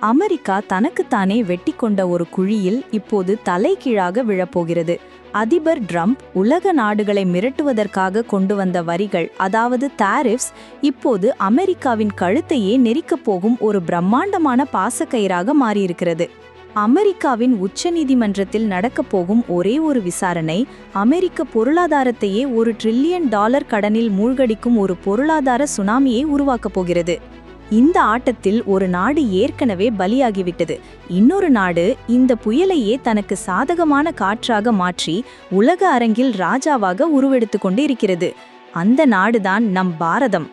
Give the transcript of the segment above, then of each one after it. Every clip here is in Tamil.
அமெரிக்கா தனக்குத்தானே வெட்டி கொண்ட ஒரு குழியில் இப்போது தலைகீழாக விழப்போகிறது. அதிபர் ட்ரம்ப் உலக நாடுகளை மிரட்டுவதற்காக கொண்டு வந்த வரிகள் அதாவது தாரிஃப்ஸ் இப்போது அமெரிக்காவின் கழுத்தையே நெரிக்கப் போகும் ஒரு பிரம்மாண்டமான பாசக்கயிறாக மாறியிருக்கிறது. அமெரிக்காவின் உச்சநீதிமன்றத்தில் நடக்கப் போகும் ஒரே ஒரு விசாரணை அமெரிக்க பொருளாதாரத்தையே ஒரு ட்ரில்லியன் டாலர் கடனில் மூழ்கடிக்கும் ஒரு பொருளாதார சுனாமியை உருவாக்கப் போகிறது. இந்த ஆட்டத்தில் ஒரு நாடு ஏற்கனவே பலியாகிவிட்டது. இன்னொரு நாடு இந்த புயலையே தனக்கு சாதகமான காற்றாக மாற்றி உலக அரங்கில் ராஜாவாக உருவெடுத்து கொண்டு இருக்கிறது அந்த நாடுதான் நம் பாரதம்.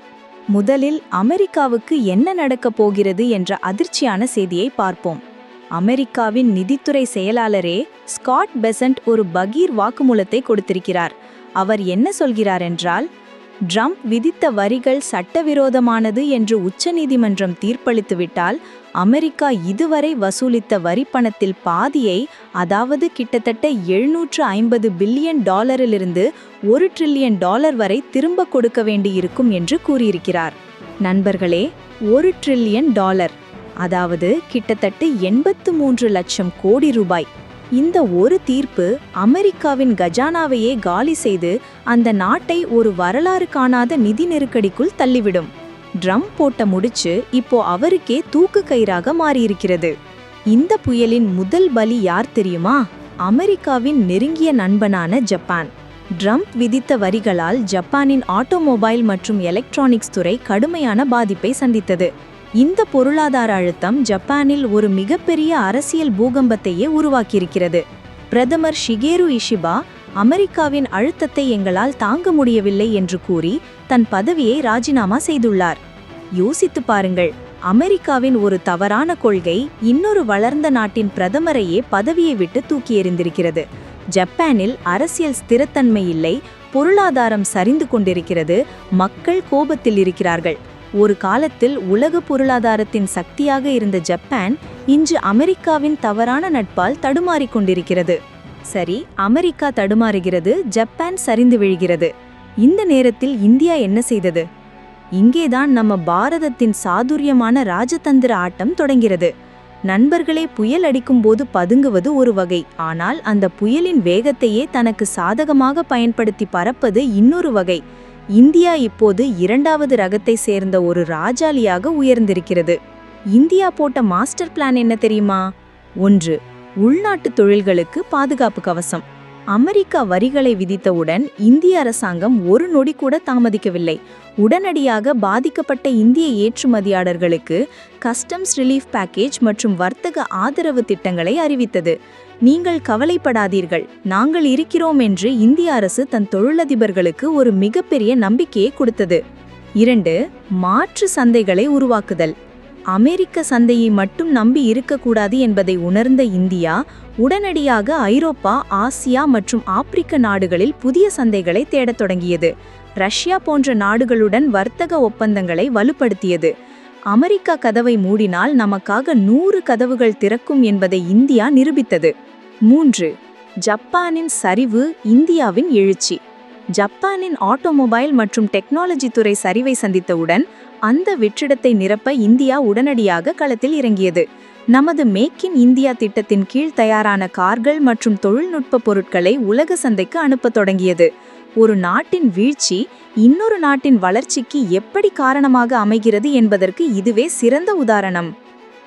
முதலில் அமெரிக்காவுக்கு என்ன நடக்கப் போகிறது என்ற அதிர்ச்சியான செய்தியை பார்ப்போம். அமெரிக்காவின் நிதித்துறை செயலாளரே ஸ்காட் பெசன்ட் ஒரு பகீர் வாக்குமூலத்தை கொடுத்திருக்கிறார். அவர் என்ன சொல்கிறார் என்றால் ட்ரம்ப் விதித்த வரிகள் சட்டவிரோதமானது என்று உச்சநீதிமன்றம் தீர்ப்பளித்துவிட்டால் அமெரிக்கா இதுவரை வசூலித்த வரிப்பணத்தில் பாதியை அதாவது கிட்டத்தட்ட எழுநூற்று ஐம்பது பில்லியன் டாலரிலிருந்து ஒரு ட்ரில்லியன் டாலர் வரை திரும்ப கொடுக்க வேண்டியிருக்கும் என்று கூறியிருக்கிறார். நண்பர்களே ஒரு ட்ரில்லியன் டாலர் அதாவது கிட்டத்தட்ட எண்பத்து மூன்று லட்சம் கோடி ரூபாய். இந்த ஒரு தீர்ப்பு அமெரிக்காவின் கஜானாவையே காலி செய்து அந்த நாட்டை ஒரு வரலாறு காணாத நிதி நெருக்கடிக்குள் தள்ளிவிடும். ட்ரம் போட்ட முடிச்சு இப்போ அவருக்கே தூக்கு கயிறாக மாறியிருக்கிறது. இந்த புயலின் முதல் பலி யார் தெரியுமா? அமெரிக்காவின் நெருங்கிய நண்பனான ஜப்பான். ட்ரம்ப் விதித்த வரிகளால் ஜப்பானின் ஆட்டோமொபைல் மற்றும் எலக்ட்ரானிக்ஸ் துறை கடுமையான பாதிப்பை சந்தித்தது. இந்த பொருளாதார அழுத்தம் ஜப்பானில் ஒரு மிகப்பெரிய அரசியல் பூகம்பத்தையே உருவாக்கியிருக்கிறது. பிரதமர் ஷிகேரு இஷிபா அமெரிக்காவின் அழுத்தத்தை எங்களால் தாங்க முடியவில்லை என்று கூறி தன் பதவியை ராஜினாமா செய்துள்ளார். யோசித்து பாருங்கள் அமெரிக்காவின் ஒரு தவறான கொள்கை இன்னொரு வளர்ந்த நாட்டின் பிரதமரையே பதவியை விட்டு தூக்கி எறிந்திருக்கிறது. ஜப்பானில் அரசியல் ஸ்திரத்தன்மை இல்லை பொருளாதாரம் சரிந்து கொண்டிருக்கிறது மக்கள் கோபத்தில் இருக்கிறார்கள். ஒரு காலத்தில் உலக பொருளாதாரத்தின் சக்தியாக இருந்த ஜப்பான் இன்று அமெரிக்காவின் தவறான நட்பால் தடுமாறிக் கொண்டிருக்கிறது. சரி அமெரிக்கா தடுமாறுகிறது ஜப்பான் சரிந்து விழுகிறது. இந்த நேரத்தில் இந்தியா என்ன செய்தது? இங்கேதான் நம்ம பாரதத்தின் சாதுரியமான ராஜதந்திர ஆட்டம் தொடங்கிறது. நண்பர்களே புயல் அடிக்கும்போது பதுங்குவது ஒரு வகை. ஆனால் அந்த புயலின் வேகத்தையே தனக்கு சாதகமாக பயன்படுத்தி பறப்பது இன்னொரு வகை. இந்தியா இப்போது இரண்டாவது ரகத்தை சேர்ந்த ஒரு ராஜாலியாக உயர்ந்திருக்கிறது. இந்தியா போட்ட மாஸ்டர் பிளான் என்ன தெரியுமா? ஒன்று உள்நாட்டு தொழில்களுக்கு பாதுகாப்பு கவசம். அமெரிக்கா வரிகளை விதித்தவுடன் இந்திய அரசாங்கம் ஒரு நொடி கூட தாமதிக்கவில்லை. உடனடியாக பாதிக்கப்பட்ட இந்திய ஏற்றுமதியாளர்களுக்கு கஸ்டம்ஸ் ரிலீஃப் பேக்கேஜ் மற்றும் வர்த்தக ஆதரவு திட்டங்களை அறிவித்தது. நீங்கள் கவலைப்படாதீர்கள். நாங்கள் இருக்கிறோம் என்று இந்திய அரசு தன் தொழிலதிபர்களுக்கு ஒரு மிகப்பெரிய நம்பிக்கையை கொடுத்தது. இரண்டு மாற்று சந்தைகளை உருவாக்குதல். அமெரிக்க சந்தையை மட்டும் நம்பி இருக்கக்கூடாது என்பதை உணர்ந்த இந்தியா உடனடியாக ஐரோப்பா ஆசியா மற்றும் ஆப்பிரிக்க நாடுகளில் புதிய சந்தைகளை தேடத் தொடங்கியது. ரஷ்யா போன்ற நாடுகளுடன் வர்த்தக ஒப்பந்தங்களை வலுப்படுத்தியது. அமெரிக்கா கதவை மூடினால் நமக்காக நூறு கதவுகள் திறக்கும் என்பதை இந்தியா நிரூபித்தது. மூன்று ஜப்பானின் சரிவு இந்தியாவின் எழுச்சி. ஜப்பானின் ஆட்டோமொபைல் மற்றும் டெக்னாலஜி துறை சரிவை சந்தித்தவுடன் அந்த வெற்றிடத்தை நிரப்ப இந்தியா உடனடியாக களத்தில் இறங்கியது. நமது மேக் இன் இந்தியா திட்டத்தின் கீழ் தயாரான கார்கள் மற்றும் தொழில்நுட்ப பொருட்களை உலக சந்தைக்கு அனுப்பத் தொடங்கியது. ஒரு நாட்டின் வீழ்ச்சி இன்னொரு நாட்டின் வளர்ச்சிக்கு எப்படி காரணமாக அமைகிறது என்பதற்கு இதுவே சிறந்த உதாரணம்.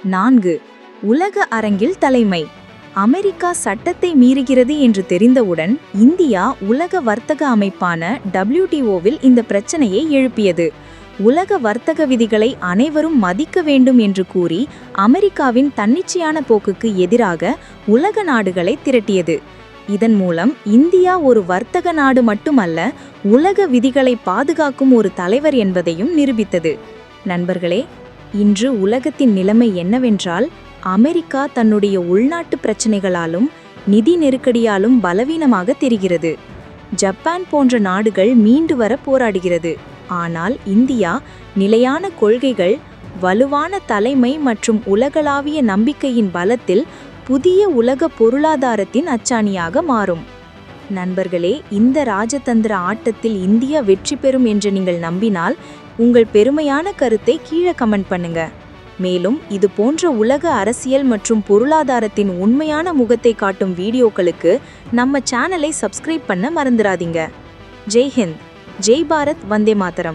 நான்கு உலக அரங்கில் தலைமை. அமெரிக்கா சட்டத்தை மீறுகிறது என்று தெரிந்தவுடன் இந்தியா உலக வர்த்தக அமைப்பான டபிள்யூடிஓவில் இந்த பிரச்சனையை எழுப்பியது. உலக வர்த்தக விதிகளை அனைவரும் மதிக்க வேண்டும் என்று கூறி அமெரிக்காவின் தன்னிச்சையான போக்குக்கு எதிராக உலக நாடுகளை திரட்டியது. இதன் மூலம் இந்தியா ஒரு வர்த்தக நாடு மட்டுமல்ல உலக விதிகளை பாதுகாக்கும் ஒரு தலைவர் என்பதையும் நிரூபித்தது. நண்பர்களே இன்று உலகத்தின் நிலைமை என்னவென்றால் அமெரிக்கா தன்னுடைய உள்நாட்டு பிரச்சனைகளாலும் நிதி நெருக்கடியாலும் பலவீனமாக தெரிகிறது. ஜப்பான் போன்ற நாடுகள் மீண்டு வர போராடுகிறது. ஆனால் இந்தியா நிலையான கொள்கைகள் வலுவான தலைமை மற்றும் உலகளாவிய நம்பிக்கையின் பலத்தில் புதிய உலக பொருளாதாரத்தின் அச்சாணியாக மாறும். நண்பர்களே இந்த ராஜதந்திர ஆட்டத்தில் இந்தியா வெற்றி பெறும் என்று நீங்கள் நம்பினால் உங்கள் பெருமையான கருத்தை கீழே கமெண்ட் பண்ணுங்க. மேலும் இது போன்ற உலக அரசியல் மற்றும் பொருளாதாரத்தின் உண்மையான முகத்தை காட்டும் வீடியோக்களுக்கு நம்ம சேனலை சப்ஸ்கிரைப் பண்ண மறந்துடாதீங்க. ஜெய் ஹிந்த் ஜெய் பாரத் வந்தே மாதரம்.